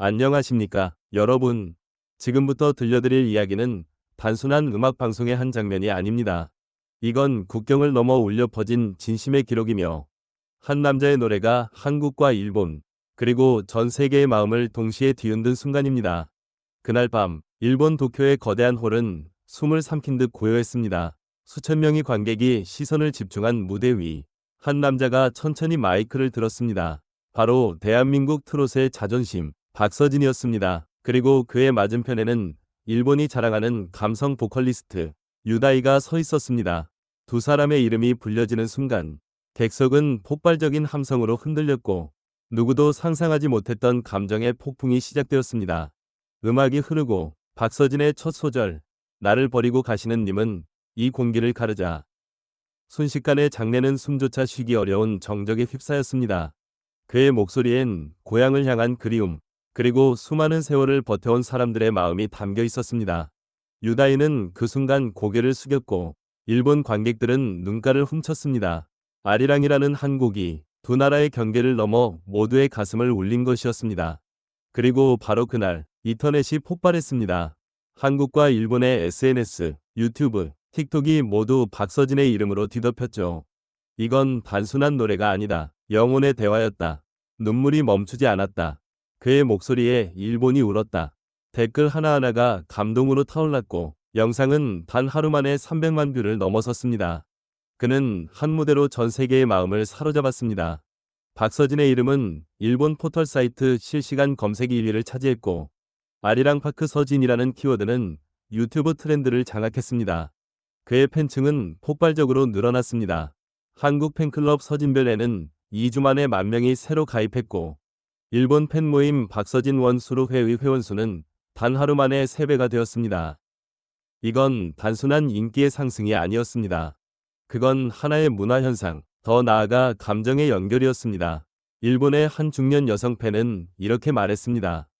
안녕하십니까, 여러분. 지금부터 들려드릴 이야기는 단순한 음악 방송의 한 장면이 아닙니다. 이건 국경을 넘어 울려 퍼진 진심의 기록이며 한 남자의 노래가 한국과 일본 그리고 전 세계의 마음을 동시에 뒤흔든 순간입니다. 그날 밤 일본 도쿄의 거대한 홀은 숨을 삼킨 듯 고요했습니다. 수천 명의 관객이 시선을 집중한 무대 위 한 남자가 천천히 마이크를 들었습니다. 바로 대한민국 트롯의 자존심 박서진이었습니다. 그리고 그의 맞은편에는 일본이 자랑하는 감성 보컬리스트 유다이가 서 있었습니다. 두 사람의 이름이 불려지는 순간 객석은 폭발적인 함성으로 흔들렸고 누구도 상상하지 못했던 감정의 폭풍이 시작되었습니다. 음악이 흐르고 박서진의 첫 소절 나를 버리고 가시는 님은 이 공기를 가르자 순식간에 장내는 숨조차 쉬기 어려운 정적에 휩싸였습니다. 그의 목소리엔 고향을 향한 그리움, 그리고 수많은 세월을 버텨온 사람들의 마음이 담겨 있었습니다. 유다인은 그 순간 고개를 숙였고 일본 관객들은 눈가를 훔쳤습니다. 아리랑이라는 한 곡이 두 나라의 경계를 넘어 모두의 가슴을 울린 것이었습니다. 그리고 바로 그날 인터넷이 폭발했습니다. 한국과 일본의 SNS, 유튜브, 틱톡이 모두 박서진의 이름으로 뒤덮였죠. 이건 단순한 노래가 아니다. 영혼의 대화였다. 눈물이 멈추지 않았다. 그의 목소리에 일본이 울었다. 댓글 하나하나가 감동으로 타올랐고 영상은 단 하루 만에 300만 뷰를 넘어섰습니다. 그는 한 무대로 전 세계의 마음을 사로잡았습니다. 박서진의 이름은 일본 포털 사이트 실시간 검색 1위를 차지했고 아리랑 파크 서진이라는 키워드는 유튜브 트렌드를 장악했습니다. 그의 팬층은 폭발적으로 늘어났습니다. 한국 팬클럽 서진별에는 2주 만에 만 명이 새로 가입했고 일본 팬 모임 박서진 원수로 회의 회원수는 단 하루 만에 3배가 되었습니다. 이건 단순한 인기의 상승이 아니었습니다. 그건 하나의 문화 현상, 더 나아가 감정의 연결이었습니다. 일본의 한 중년 여성 팬은 이렇게 말했습니다.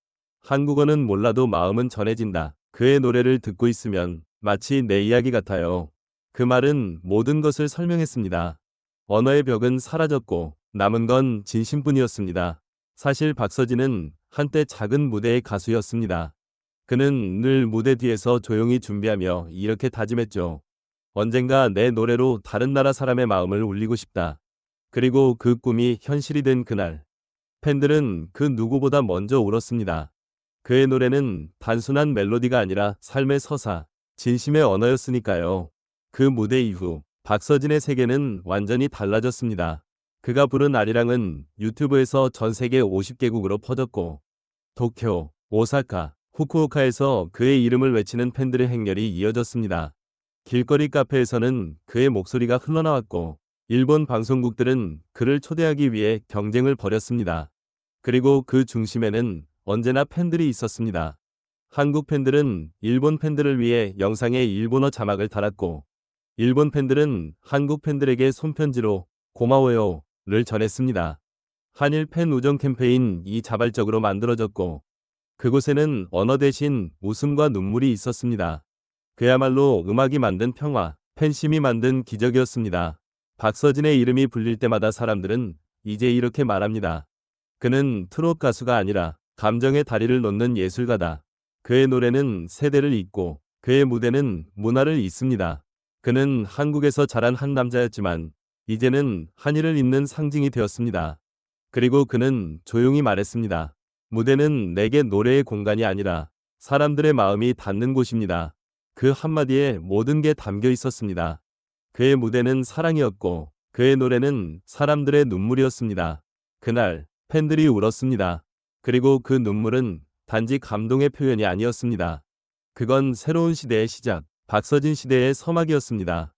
한국어는 몰라도 마음은 전해진다. 그의 노래를 듣고 있으면 마치 내 이야기 같아요. 그 말은 모든 것을 설명했습니다. 언어의 벽은 사라졌고 남은 건 진심뿐이었습니다. 사실 박서진은 한때 작은 무대의 가수였습니다. 그는 늘 무대 뒤에서 조용히 준비하며 이렇게 다짐했죠. 언젠가 내 노래로 다른 나라 사람의 마음을 울리고 싶다. 그리고 그 꿈이 현실이 된 그날. 팬들은 그 누구보다 먼저 울었습니다. 그의 노래는 단순한 멜로디가 아니라 삶의 서사, 진심의 언어였으니까요. 그 무대 이후 박서진의 세계는 완전히 달라졌습니다. 그가 부른 아리랑은 유튜브에서 전 세계 50개국으로 퍼졌고 도쿄, 오사카, 후쿠오카에서 그의 이름을 외치는 팬들의 행렬이 이어졌습니다. 길거리 카페에서는 그의 목소리가 흘러나왔고 일본 방송국들은 그를 초대하기 위해 경쟁을 벌였습니다. 그리고 그 중심에는 언제나 팬들이 있었습니다. 한국 팬들은 일본 팬들을 위해 영상에 일본어 자막을 달았고 일본 팬들은 한국 팬들에게 손편지로 고마워요 를 전했습니다. 한일 팬 우정 캠페인이 자발적으로 만들어졌고 그곳에는 언어 대신 웃음과 눈물이 있었습니다. 그야말로 음악이 만든 평화, 팬심이 만든 기적이었습니다. 박서진의 이름이 불릴 때마다 사람들은 이제 이렇게 말합니다. 그는 트롯 가수가 아니라 감정의 다리를 놓는 예술가다. 그의 노래는 세대를 잇고 그의 무대는 문화를 잇습니다. 그는 한국에서 자란 한 남자였지만 이제는 한일을 잇는 상징이 되었습니다. 그리고 그는 조용히 말했습니다. 무대는 내게 노래의 공간이 아니라 사람들의 마음이 닿는 곳입니다. 그 한마디에 모든 게 담겨 있었습니다. 그의 무대는 사랑이었고 그의 노래는 사람들의 눈물이었습니다. 그날 팬들이 울었습니다. 그리고 그 눈물은 단지 감동의 표현이 아니었습니다. 그건 새로운 시대의 시작, 박서진 시대의 서막이었습니다.